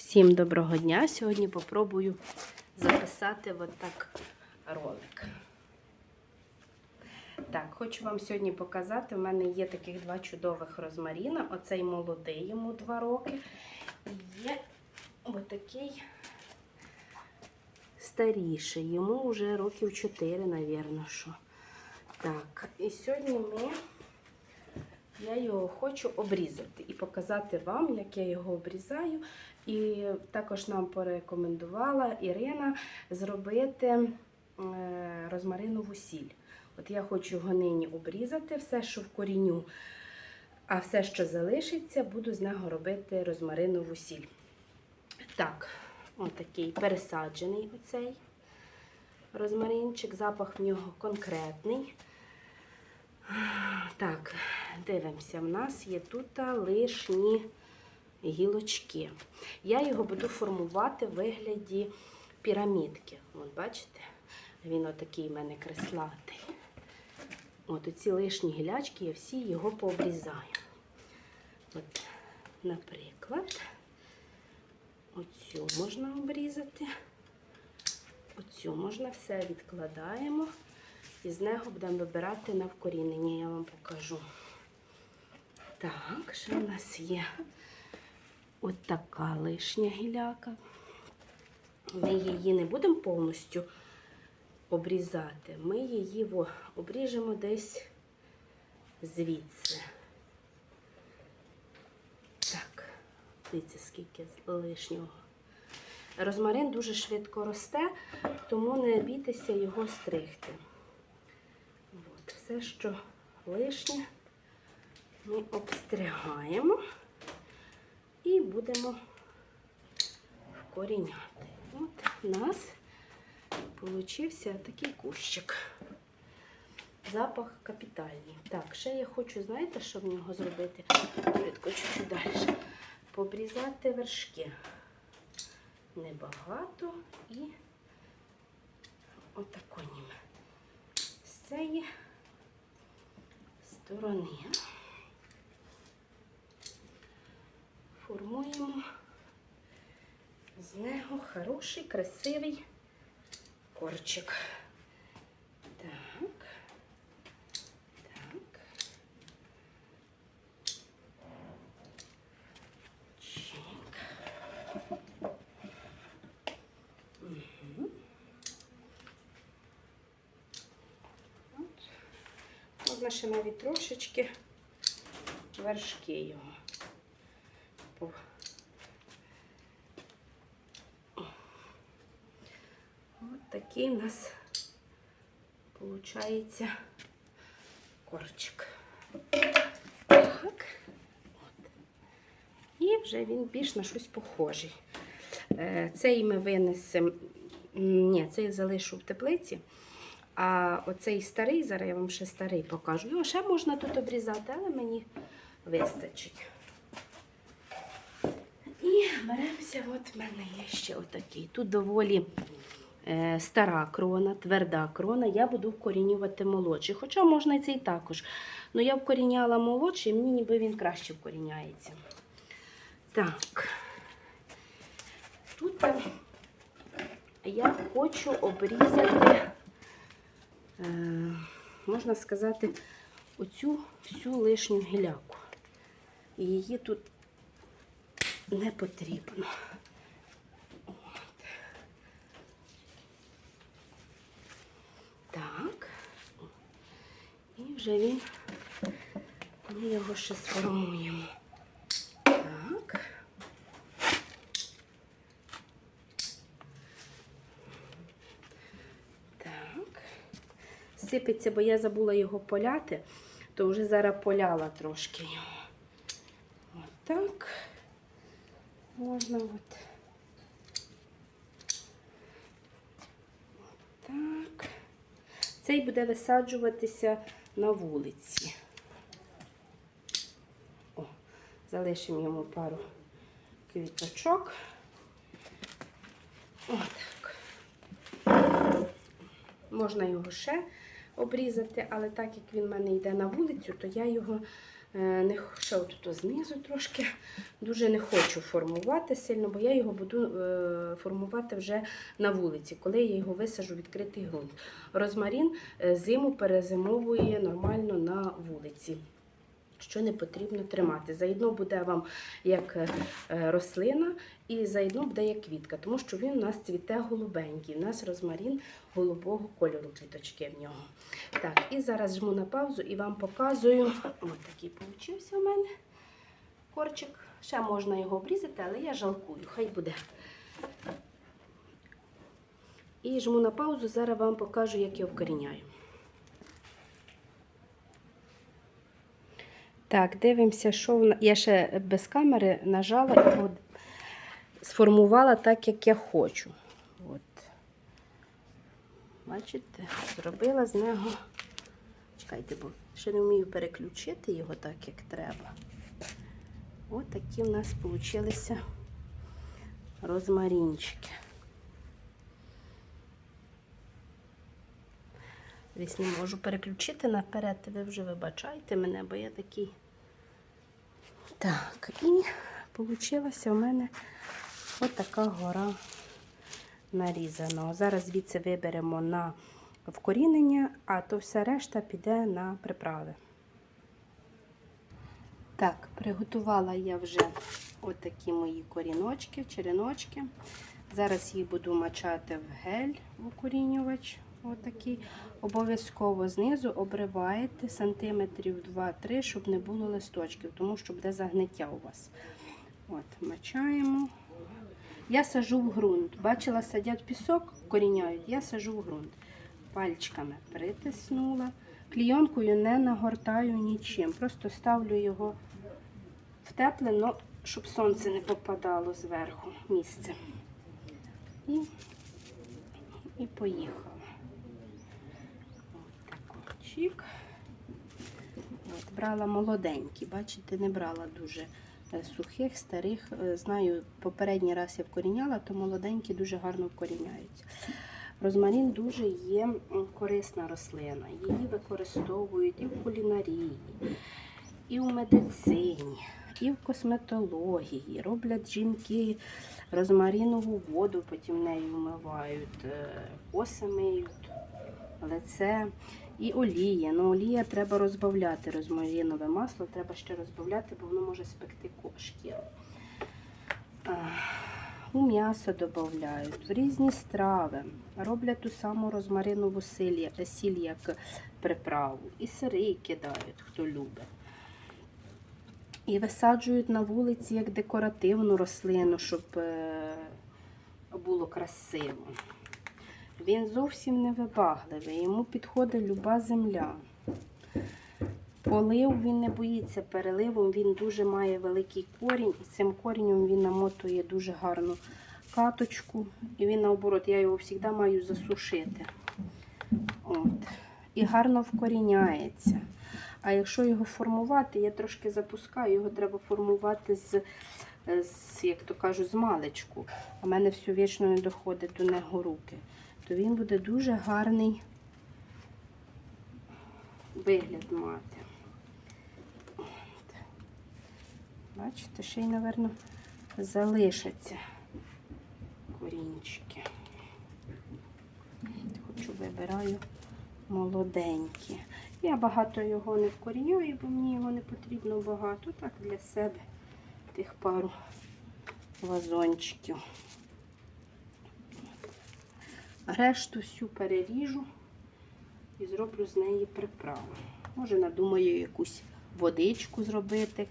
Всім доброго дня! Сьогодні попробую записати отак ролик. Так, хочу вам сьогодні показати. У мене є таких два чудових розмаріна. Оцей молодий, йому 2 роки. І є отакий старіший. Йому вже років 4, напевно, що. Так, і сьогодні ми. Я його хочу обрізати і показати вам, як я його обрізаю. І також нам порекомендувала Ірина зробити е, розмаринову сіль. От я хочу його нині обрізати, все, що в коріню, а все, що залишиться, буду з нього робити розмаринову сіль. Так, отакий пересаджений оцей розмаринчик, запах в нього конкретний. Так, дивимося, в нас є тут лишні гілочки. Я його буду формувати в вигляді пірамідки. От бачите? Він отакий в мене креслатий. От оці лишні гілячки, я всі його пообрізаю. От, наприклад, оцю можна обрізати. Оцю можна все відкладаємо. І з нього будемо вибирати на вкорінення, я вам покажу. Так, що в нас є от така лишня гіляка. Ми її не будемо повністю обрізати. Ми її обріжемо десь звідси. Так, дивіться, скільки лишнього. Розмарин дуже швидко росте, тому не бійтеся його стригти. От, все, що лишнє, ми обстригаємо і будемо вкоріняти. От у нас получився такий кущик. Запах капітальний. Так, ще я хочу, знаєте, що в нього зробити? Швидко чуть-чуть далі. Побрізати вершки. Небагато і отако німе. З цієї сторони формуємо з нього хороший, красивий корчик. Так. Так. Чик. Мгм. От. Можна ще навіть трошечки вершки його. Такий у нас виходить корчик. Так. От. І вже він більш на щось похожий. Е, Цей ми винесемо, ні, цей залишу в теплиці. А оцей старий, зараз я вам ще старий покажу. Його ще можна тут обрізати, але мені вистачить. І беремося, от в мене є ще отакий. Тут доволі стара крона, тверда крона. Я буду вкорінювати молодший. Хоча можна і цей також. Ну я вкоріняла молодший, мені ніби він краще вкоріняється. Так. Тут е, я хочу обрізати, е, можна сказати, оцю всю лишню гіляку. І її тут не потрібно. От. Так. І вже він, ми його ще сформуємо. Так. Так. Сипеться, бо я забула його поляти, то вже зараз поляла трошки його. Отак. Можна от. Цей буде висаджуватися на вулиці. О, залишимо йому пару квіточок. Отак. Можна його ще обрізати, але так як він в мене йде на вулицю, то я його Е, Не ще тут знизу трошки. Дуже не хочу формувати сильно, бо я його буду е, формувати вже на вулиці, коли я його висажу в відкритий ґрунт. Розмарін е, зиму перезимовує нормально на вулиці. Що не потрібно тримати. Заодно буде вам як е, е, рослина, і заодно буде як квітка, тому що він у нас цвіте голубенький. У нас розмарін голубого кольору квіточки в нього. Так, і зараз жму на паузу і вам показую. Ось такий получився у мене корчик. Ще можна його обрізати, але я жалкую, хай буде. І жму на паузу, зараз вам покажу, як я вкоріняю. Так, дивимося, що в... я ще без камери нажала і от сформувала так, як я хочу. От. Бачите, зробила з нього. Чекайте, бо ще не вмію переключити його так, як треба. Ось такі в нас вийшли розмарінчики. Не можу переключити наперед, ви вже вибачайте мене, бо я такий. Так, і вийшла у мене ось така гора нарізаного. Зараз звідси виберемо на вкорінення, а то все решта піде на приправи. Так, приготувала я вже отакі мої коріночки, череночки. Зараз їх буду мачати в гель в укорінювач. Отакий. Обов'язково знизу обриваєте сантиметрів 2-3, щоб не було листочків, тому що буде загниття у вас. От, мачаємо. Я сажу в ґрунт. Бачила, садять пісок, коріняють, я сажу в ґрунт. Пальчиками притиснула. Клійонкою не нагортаю нічим. Просто ставлю його в тепле, но щоб сонце не попадало зверху місце. І, і поїхала. От от, брала молоденькі, бачите, не брала дуже е, сухих, старих. Е, Знаю, попередній раз я вкоріняла, то молоденькі дуже гарно вкоріняються. Розмарін дуже є корисна рослина. Її використовують і в кулінарії, і в медицині, і в косметології. Роблять жінки розмарінову воду, потім нею вмивають, е, коси миють, лице. І олія. Ну, олія треба розбавляти. Розмарінове масло треба ще розбавляти, бо воно може спекти шкіру. У м'ясо додають, в різні страви. Роблять ту саму розмаринову сіль, як приправу. І сири кидають, хто любить. І висаджують на вулиці як декоративну рослину, щоб е, було красиво. Він зовсім не вибагливий, йому підходить люба земля. Полив він не боїться переливом, він дуже має великий корінь, і цим корінням він намотує дуже гарну каточку. І він наоборот, я його завжди маю засушити. От. І гарно вкоріняється. А якщо його формувати, я трошки запускаю, його треба формувати з, з як то кажуть, з маличку. А мене все вічно не доходить до нього руки. То він буде дуже гарний вигляд мати. Бачите, ще й, мабуть, залишаться корінчики. Хочу вибираю молоденькі. Я багато його не вкоріняю, бо мені його не потрібно багато. Так для себе тих пару вазончиків. Решту всю переріжу і зроблю з неї приправу. Може, надумаю якусь водичку зробити,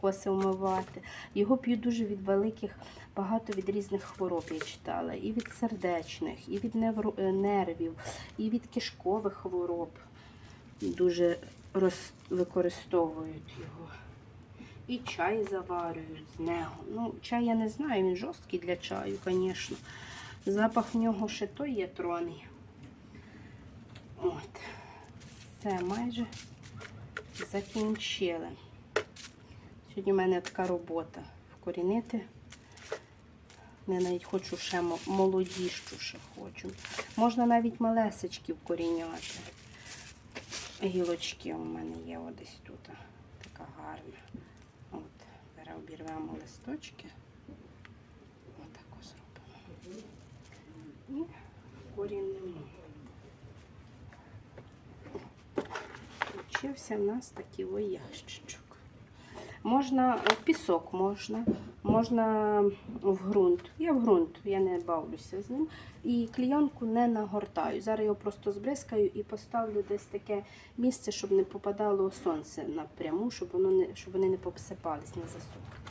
коси вмивати. Його п'ють дуже від великих, багато від різних хвороб я читала. І від сердечних, і від е, нервів, і від кишкових хвороб. Дуже роз... використовують його. І чай заварюють з нього. Ну, чай я не знаю, він жорсткий для чаю, звісно. Запах в нього ще той є троний. От. Все, майже закінчили. Сьогодні в мене така робота вкорінити. Я навіть хочу ще мо- молодіщу ще хочу. Можна навіть малесечки вкоріняти. Гілочки у мене є одесь тут. яка гарна. От, зараз обірвемо листочки. Отако зробимо. І корінемо. Получився в нас такий ой ящичок. Можна в пісок, можна, можна в ґрунт. Я в ґрунт, я не бавлюся з ним. І клійонку не нагортаю. Зараз його просто збризкаю і поставлю десь таке місце, щоб не попадало сонце напряму, щоб, воно не, щоб вони не посипались, не засохли.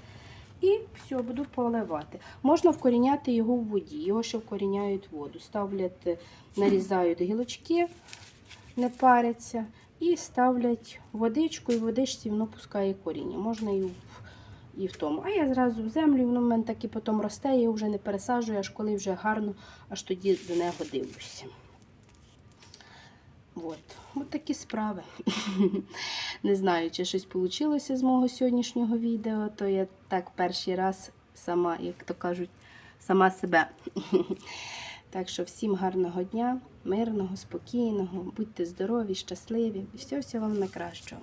І все, буду поливати. Можна вкоріняти його в воді, його ще вкоріняють в воду. Ставлять, е, нарізають гілочки, не паряться, і ставлять водичку, і водичці воно пускає коріння. Можна і в, і в тому. А я зразу в землю, воно в мене так і потім росте, я вже не пересаджую, аж коли вже гарно, аж тоді до нього дивлюся. От. От такі справи. Не знаю, чи щось вийшло з мого сьогоднішнього відео, то я так перший раз сама, як то кажуть, сама себе. Так що всім гарного дня, мирного, спокійного, будьте здорові, щасливі і все всього вам найкращого.